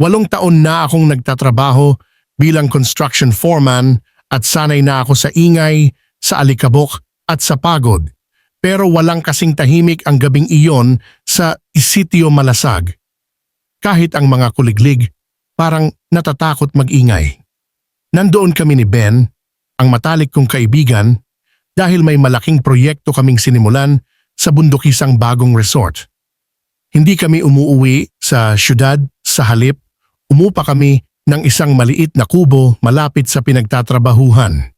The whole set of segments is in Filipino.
Walong taon na akong nagtatrabaho bilang construction foreman at sanay na ako sa ingay, sa alikabok at sa pagod. Pero walang kasing tahimik ang gabing iyon sa isitio malasag. Kahit ang mga kuliglig, parang natatakot magingay. Nandoon kami ni Ben, ang matalik kong kaibigan, dahil may malaking proyekto kaming sinimulan sa bundokisang bagong resort. Hindi kami umuuwi sa syudad, sa halip, umupa kami ng isang maliit na kubo malapit sa pinagtatrabahuhan.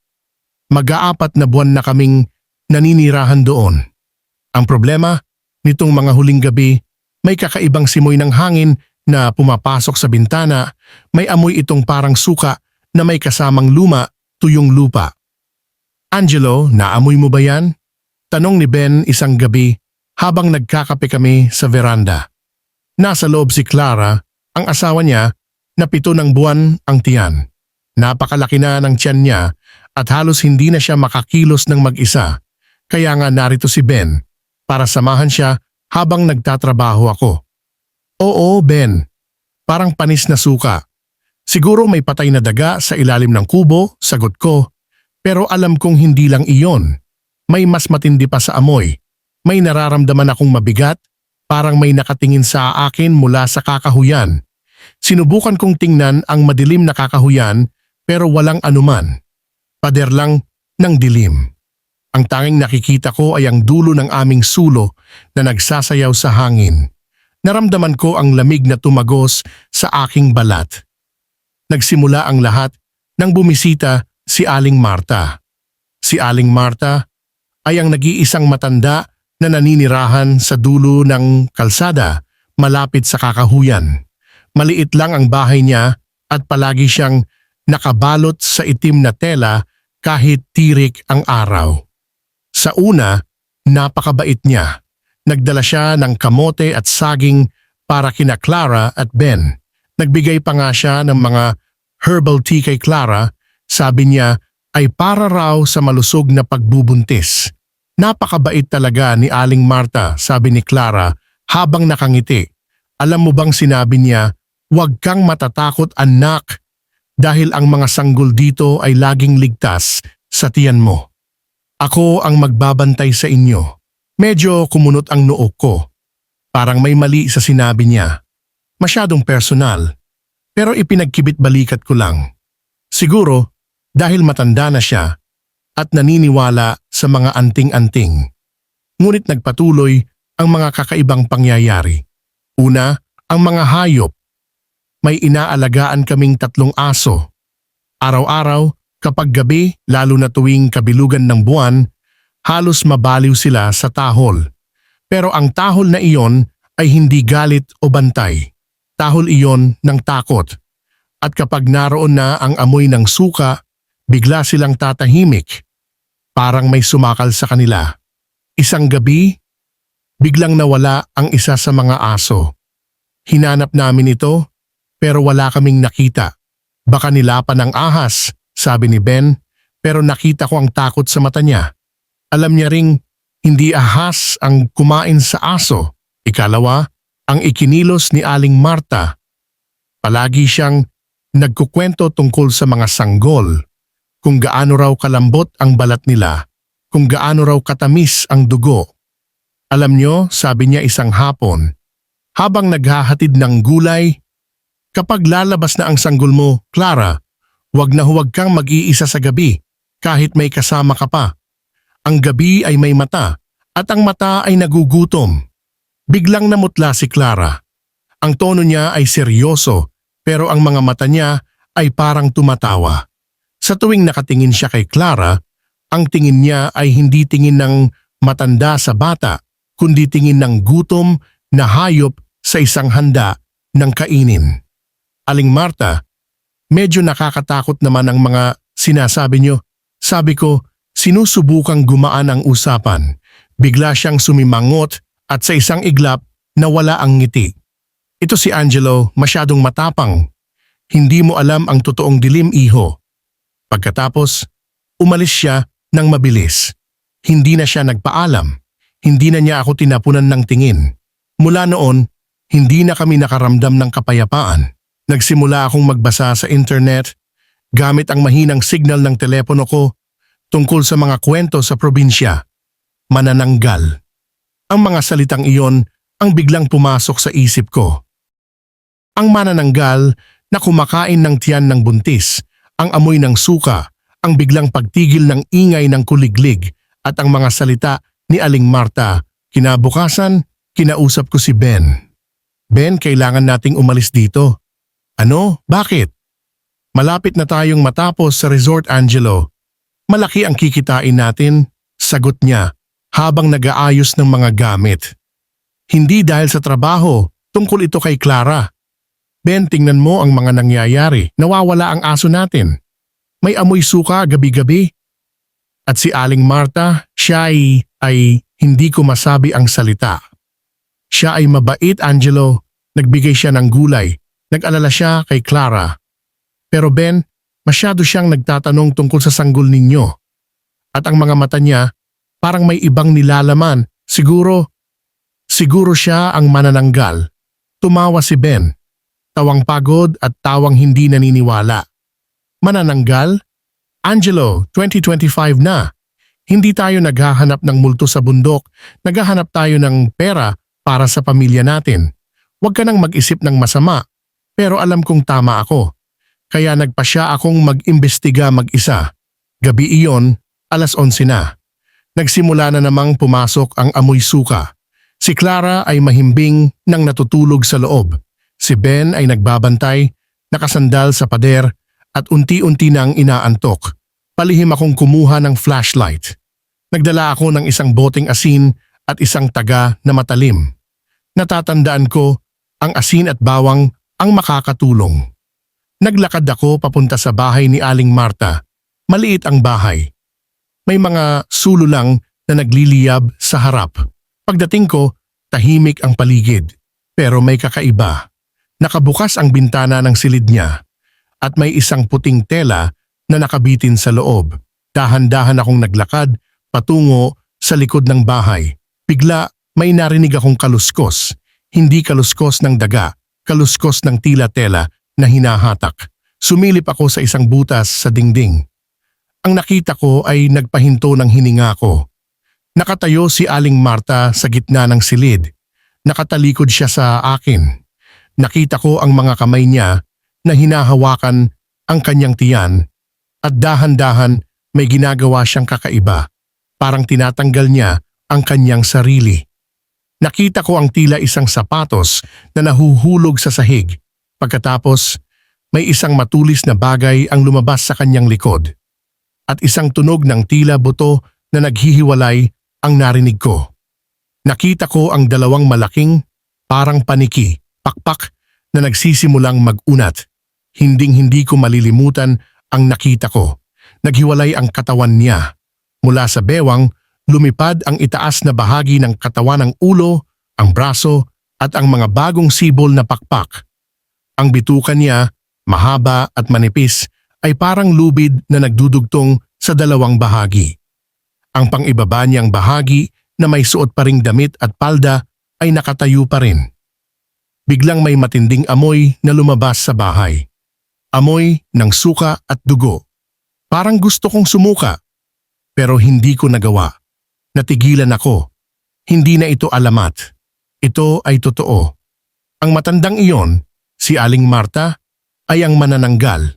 Mag-aapat na buwan na kaming naninirahan doon. Ang problema, nitong mga huling gabi, may kakaibang simoy ng hangin na pumapasok sa bintana, may amoy itong parang suka na may kasamang luma, tuyong lupa. Angelo, naamoy mo ba yan? Tanong ni Ben isang gabi habang nagkakape kami sa veranda. Nasa loob si Clara, ang asawa niya, na pito ng buwan ang tiyan. Napakalaki na ng tiyan niya at halos hindi na siya makakilos ng mag-isa. Kaya nga narito si Ben para samahan siya habang nagtatrabaho ako. Oo, Ben. Parang panis na suka. Siguro may patay na daga sa ilalim ng kubo, sagot ko. Pero alam kong hindi lang iyon. May mas matindi pa sa amoy. May nararamdaman akong mabigat, parang may nakatingin sa akin mula sa kakahuyan. Sinubukan kong tingnan ang madilim na kakahuyan pero walang anuman. Pader lang ng dilim. Ang tanging nakikita ko ay ang dulo ng aming sulo na nagsasayaw sa hangin. Naramdaman ko ang lamig na tumagos sa aking balat. Nagsimula ang lahat nang bumisita si Aling Marta. Si Aling Marta ay ang nag-iisang matanda na naninirahan sa dulo ng kalsada malapit sa kakahuyan. Maliit lang ang bahay niya at palagi siyang nakabalot sa itim na tela kahit tirik ang araw. Sa una, napakabait niya. Nagdala siya ng kamote at saging para kina Clara at Ben. Nagbigay pa nga siya ng mga herbal tea kay Clara, sabi niya ay para raw sa malusog na pagbubuntis. Napakabait talaga ni Aling Marta, sabi ni Clara habang nakangiti. Alam mo bang sinabi niya, huwag kang matatakot anak dahil ang mga sanggol dito ay laging ligtas sa tiyan mo. Ako ang magbabantay sa inyo. Medyo kumunot ang noo ko. Parang may mali sa sinabi niya. Masyadong personal. Pero ipinagkibit balikat ko lang. Siguro dahil matanda na siya at naniniwala sa mga anting-anting. Ngunit nagpatuloy ang mga kakaibang pangyayari. Una, ang mga hayop. May inaalagaan kaming tatlong aso. Araw-araw, kapag gabi, lalo na tuwing kabilugan ng buwan, halos mabaliw sila sa tahol. Pero ang tahol na iyon ay hindi galit o bantay. Tahol iyon ng takot. At kapag naroon na ang amoy ng suka, bigla silang tatahimik. Parang may sumakal sa kanila. Isang gabi, biglang nawala ang isa sa mga aso. Hinanap namin ito, pero wala kaming nakita. Baka nilapan ng ahas, sabi ni Ben, pero nakita ko ang takot sa mata niya. Alam niya ring hindi ahas ang kumain sa aso. Ikalawa, ang ikinilos ni Aling Marta. Palagi siyang nagkukwento tungkol sa mga sanggol, kung gaano raw kalambot ang balat nila, kung gaano raw katamis ang dugo. Alam niyo, sabi niya isang hapon, habang naghahatid ng gulay, kapag lalabas na ang sanggol mo, Clara, huwag na huwag kang mag-iisa sa gabi kahit may kasama ka pa. Ang gabi ay may mata at ang mata ay nagugutom. Biglang namutla si Clara. Ang tono niya ay seryoso pero ang mga mata niya ay parang tumatawa. Sa tuwing nakatingin siya kay Clara, ang tingin niya ay hindi tingin ng matanda sa bata, kundi tingin ng gutom na hayop sa isang handa ng kainin. Aling Marta, medyo nakakatakot naman ang mga sinasabi niyo. Sabi ko, sinusubukang gumaan ang usapan. Bigla siyang sumimangot at sa isang iglap nawala ang ngiti. Ito si Angelo masyadong matapang. Hindi mo alam ang totoong dilim iho. Pagkatapos, umalis siya ng mabilis. Hindi na siya nagpaalam. Hindi na niya ako tinapunan ng tingin. Mula noon, hindi na kami nakaramdam ng kapayapaan. Nagsimula akong magbasa sa internet gamit ang mahinang signal ng telepono ko tungkol sa mga kwento sa probinsya. Manananggal. Ang mga salitang iyon ang biglang pumasok sa isip ko. Ang manananggal na kumakain ng tiyan ng buntis, ang amoy ng suka, ang biglang pagtigil ng ingay ng kuliglig at ang mga salita ni Aling Marta. Kinabukasan, kinausap ko si Ben. Ben, kailangan nating umalis dito. Ano? Bakit? Malapit na tayong matapos sa Resort Angelo. Malaki ang kikitain natin, sagot niya habang nag-aayos ng mga gamit. Hindi dahil sa trabaho, tungkol ito kay Clara. Ben, tingnan mo ang mga nangyayari. Nawawala ang aso natin. May amoy suka gabi-gabi. At si Aling Marta, siya ay, ay hindi ko masabi ang salita. Siya ay mabait, Angelo. Nagbigay siya ng gulay. Nag-alala siya kay Clara. Pero Ben, masyado siyang nagtatanong tungkol sa sanggol ninyo. At ang mga mata niya, parang may ibang nilalaman. Siguro, siguro siya ang manananggal. Tumawa si Ben. Tawang pagod at tawang hindi naniniwala. Manananggal? Angelo, 2025 na. Hindi tayo naghahanap ng multo sa bundok, naghahanap tayo ng pera para sa pamilya natin. Huwag ka nang mag-isip ng masama, pero alam kong tama ako. Kaya nagpasya akong mag-imbestiga mag-isa. Gabi iyon, alas 11 na. Nagsimula na namang pumasok ang amoy suka. Si Clara ay mahimbing nang natutulog sa loob. Si Ben ay nagbabantay, nakasandal sa pader at unti-unti nang inaantok. Palihim akong kumuha ng flashlight. Nagdala ako ng isang boteng asin at isang taga na matalim. Natatandaan ko, ang asin at bawang ang makakatulong. Naglakad ako papunta sa bahay ni Aling Marta. Maliit ang bahay. May mga sulo lang na nagliliyab sa harap. Pagdating ko, tahimik ang paligid. Pero may kakaiba. Nakabukas ang bintana ng silid niya at may isang puting tela na nakabitin sa loob. Dahan-dahan akong naglakad patungo sa likod ng bahay. Bigla may narinig akong kaluskos. Hindi kaluskos ng daga, kaluskos ng tila tela na hinahatak. Sumilip ako sa isang butas sa dingding. Ang nakita ko ay nagpahinto ng hininga ko. Nakatayo si Aling Marta sa gitna ng silid. Nakatalikod siya sa akin. Nakita ko ang mga kamay niya na hinahawakan ang kanyang tiyan at dahan-dahan may ginagawa siyang kakaiba. Parang tinatanggal niya ang kanyang sarili. Nakita ko ang tila isang sapatos na nahuhulog sa sahig. Pagkatapos, may isang matulis na bagay ang lumabas sa kanyang likod. At isang tunog ng tila buto na naghihiwalay ang narinig ko. Nakita ko ang dalawang malaking, parang paniki, pakpak na nagsisimulang mag-unat. Hinding-hindi ko malilimutan ang nakita ko. Naghiwalay ang katawan niya. Mula sa bewang, lumipad ang itaas na bahagi ng katawan ng ulo, ang braso, at ang mga bagong sibol na pakpak. Ang bitukan niya, mahaba at manipis, ay parang lubid na nagdudugtong sa dalawang bahagi. Ang pangibaba niyang bahagi na may suot pa ring damit at palda ay nakatayo pa rin. Biglang may matinding amoy na lumabas sa bahay. Amoy ng suka at dugo. Parang gusto kong sumuka. Pero hindi ko nagawa. Natigilan ako. Hindi na ito alamat. Ito ay totoo. Ang matandang iyon, si Aling Marta, ay ang manananggal.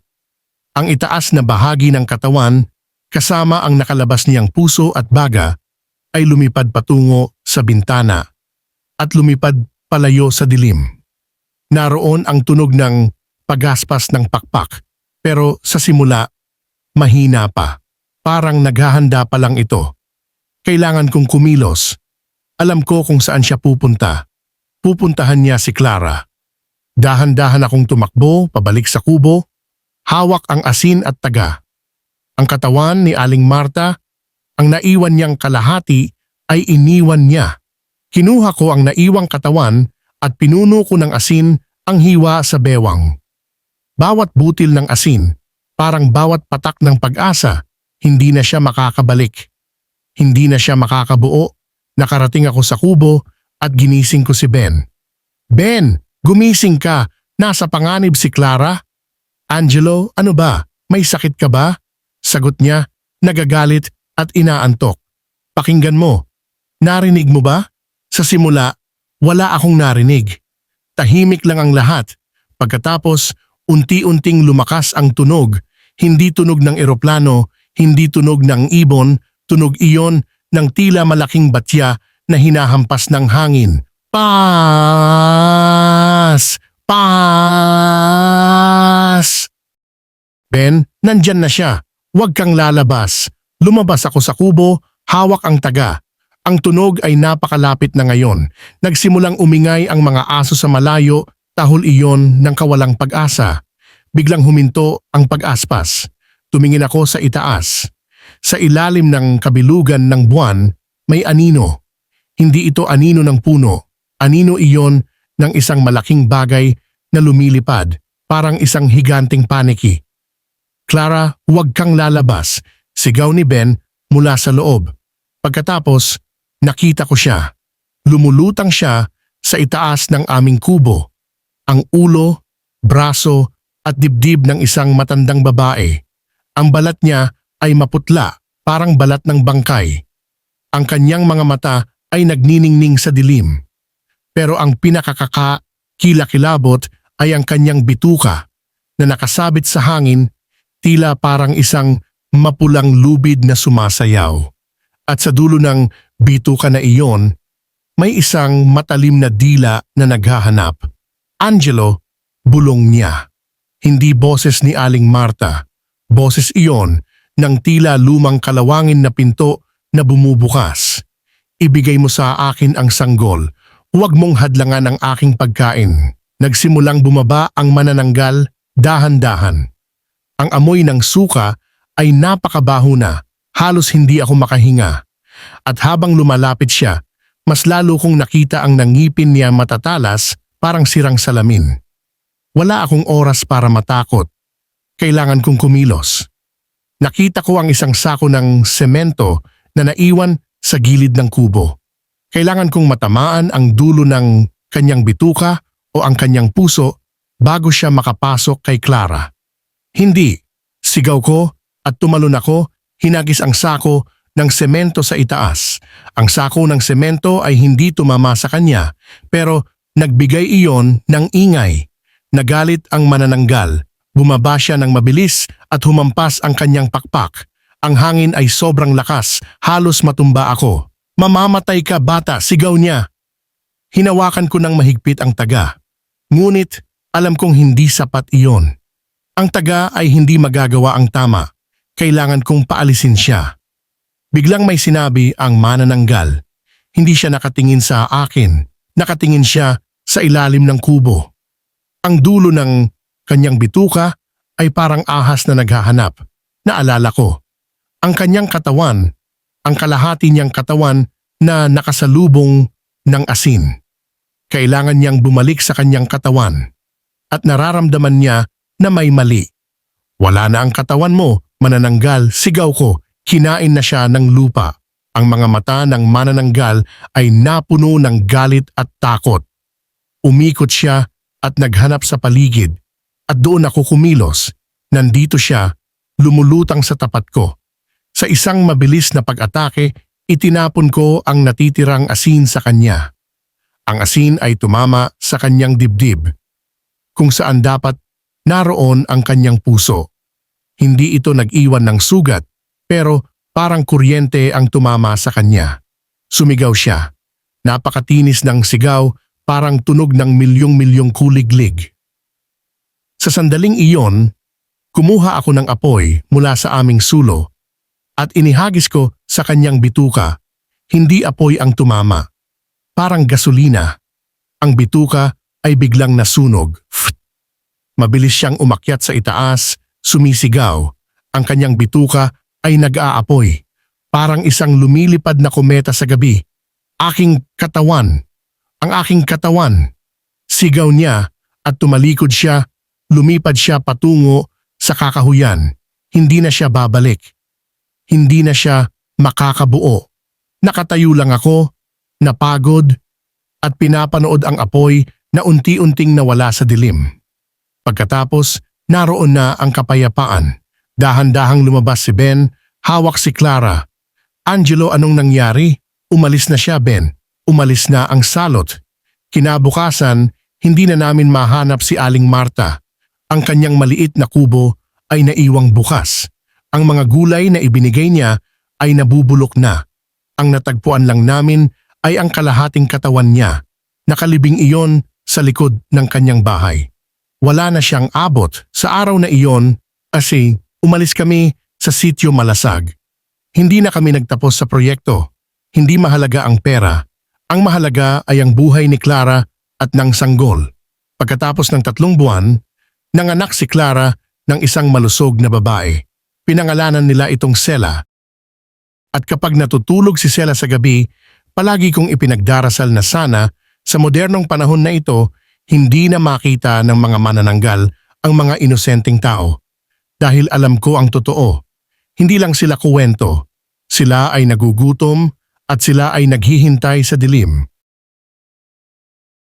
Ang itaas na bahagi ng katawan, kasama ang nakalabas niyang puso at baga, ay lumipad patungo sa bintana at lumipad palayo sa dilim. Naroon ang tunog ng pagaspas ng pakpak pero sa simula, mahina pa. Parang naghahanda pa lang ito. Kailangan kong kumilos. Alam ko kung saan siya pupunta. Pupuntahan niya si Clara. Dahan-dahan akong tumakbo pabalik sa kubo. Hawak ang asin at taga. Ang katawan ni Aling Marta, ang naiwan niyang kalahati ay iniwan niya. Kinuha ko ang naiwang katawan at pinuno ko ng asin ang hiwa sa bewang. Bawat butil ng asin, parang bawat patak ng pag-asa, hindi na siya makakabalik. Hindi na siya makakabuo. Nakarating ako sa kubo at ginising ko si Ben. Ben, gumising ka. Nasa panganib si Clara? Angelo, ano ba? May sakit ka ba? Sagot niya, nagagalit at inaantok. Pakinggan mo. Narinig mo ba? Sa simula, wala akong narinig. Tahimik lang ang lahat. Pagkatapos, unti-unting lumakas ang tunog. Hindi tunog ng eroplano, hindi tunog ng ibon, tunog iyon ng tila malaking batya na hinahampas ng hangin. Pas! Pas! Ben, nandyan na siya. Huwag kang lalabas. Lumabas ako sa kubo, hawak ang taga. Ang tunog ay napakalapit na ngayon. Nagsimulang umingay ang mga aso sa malayo, tahol iyon ng kawalang pag-asa. Biglang huminto ang pag-aspas. Tumingin ako sa itaas. Sa ilalim ng kabilugan ng buwan, may anino. Hindi ito anino ng puno. Anino iyon ng isang malaking bagay na lumilipad, parang isang higanting paniki. Clara, huwag kang lalabas. Sigaw ni Ben mula sa loob. Pagkatapos, nakita ko siya. Lumulutang siya sa itaas ng aming kubo. Ang ulo, braso at dibdib ng isang matandang babae. Ang balat niya ay maputla, parang balat ng bangkay. Ang kanyang mga mata ay nagniningning sa dilim. Pero ang pinakakaka, kilakilabot ay ang kanyang bituka na nakasabit sa hangin tila parang isang mapulang lubid na sumasayaw. At sa dulo ng bituka na iyon, may isang matalim na dila na naghahanap. Angelo, bulong niya. Hindi boses ni Aling Marta. Boses iyon ng tila lumang kalawangin na pinto na bumubukas. Ibigay mo sa akin ang sanggol. Huwag mong hadlangan ang aking pagkain. Nagsimulang bumaba ang manananggal dahan-dahan. Ang amoy ng suka ay napakabaho na, halos hindi ako makahinga. At habang lumalapit siya, mas lalo kong nakita ang nangipin niya matatalas parang sirang salamin. Wala akong oras para matakot. Kailangan kong kumilos. Nakita ko ang isang sako ng semento na naiwan sa gilid ng kubo. Kailangan kong matamaan ang dulo ng kanyang bituka o ang kanyang puso bago siya makapasok kay Clara. Hindi, sigaw ko at tumalon ako, hinagis ang sako ng semento sa itaas. Ang sako ng semento ay hindi tumama sa kanya, pero nagbigay iyon ng ingay. Nagalit ang manananggal, bumaba siya ng mabilis at humampas ang kanyang pakpak. Ang hangin ay sobrang lakas, halos matumba ako. Mamamatay ka bata, sigaw niya. Hinawakan ko ng mahigpit ang taga. Ngunit alam kong hindi sapat iyon. Ang taga ay hindi magagawa ang tama. Kailangan kong paalisin siya. Biglang may sinabi ang manananggal. Hindi siya nakatingin sa akin. Nakatingin siya sa ilalim ng kubo. Ang dulo ng kanyang bituka ay parang ahas na naghahanap. Naalala ko. Ang kanyang katawan, ang kalahati niyang katawan na nakasalubong ng asin. Kailangan niyang bumalik sa kanyang katawan at nararamdaman niya na may mali. Wala na ang katawan mo, manananggal, sigaw ko, kinain na siya ng lupa. Ang mga mata ng manananggal ay napuno ng galit at takot. Umikot siya at naghanap sa paligid at doon ako kumilos. Nandito siya, lumulutang sa tapat ko. Sa isang mabilis na pag-atake, itinapon ko ang natitirang asin sa kanya. Ang asin ay tumama sa kanyang dibdib, kung saan dapat naroon ang kanyang puso. Hindi ito nag-iwan ng sugat, pero parang kuryente ang tumama sa kanya. Sumigaw siya. Napakatinis ng sigaw, parang tunog ng milyong-milyong kuliglig. Sa sandaling iyon, kumuha ako ng apoy mula sa aming sulo at inihagis ko sa kanyang bituka. Hindi apoy ang tumama. Parang gasolina. Ang bituka ay biglang nasunog. Mabilis siyang umakyat sa itaas, sumisigaw. Ang kanyang bituka ay nag-aapoy. Parang isang lumilipad na kometa sa gabi. Aking katawan. Ang aking katawan. Sigaw niya at tumalikod siya, lumipad siya patungo sa kakahuyan. Hindi na siya babalik. Hindi na siya makakabuo. Nakatayo lang ako, napagod, at pinapanood ang apoy na unti-unting nawala sa dilim. Pagkatapos, naroon na ang kapayapaan. Dahan-dahang lumabas si Ben, hawak si Clara. Angelo, anong nangyari? Umalis na siya, Ben. Umalis na ang salot. Kinabukasan, hindi na namin mahanap si Aling Marta. Ang kanyang maliit na kubo ay naiwang bukas. Ang mga gulay na ibinigay niya ay nabubulok na. Ang natagpuan lang namin ay ang kalahating katawan niya. Nakalibing iyon sa likod ng kanyang bahay. Wala na siyang abot sa araw na iyon kasi umalis kami sa sitio Malasag. Hindi na kami nagtapos sa proyekto. Hindi mahalaga ang pera. Ang mahalaga ay ang buhay ni Clara at ng sanggol. Pagkatapos ng tatlong buwan, nanganak si Clara ng isang malusog na babae. Pinangalanan nila itong Sela. At kapag natutulog si Sela sa gabi, palagi kong ipinagdarasal na sana sa modernong panahon na ito, hindi na makita ng mga manananggal ang mga inosenteng tao. Dahil alam ko ang totoo, hindi lang sila kuwento, sila ay nagugutom at sila ay naghihintay sa dilim.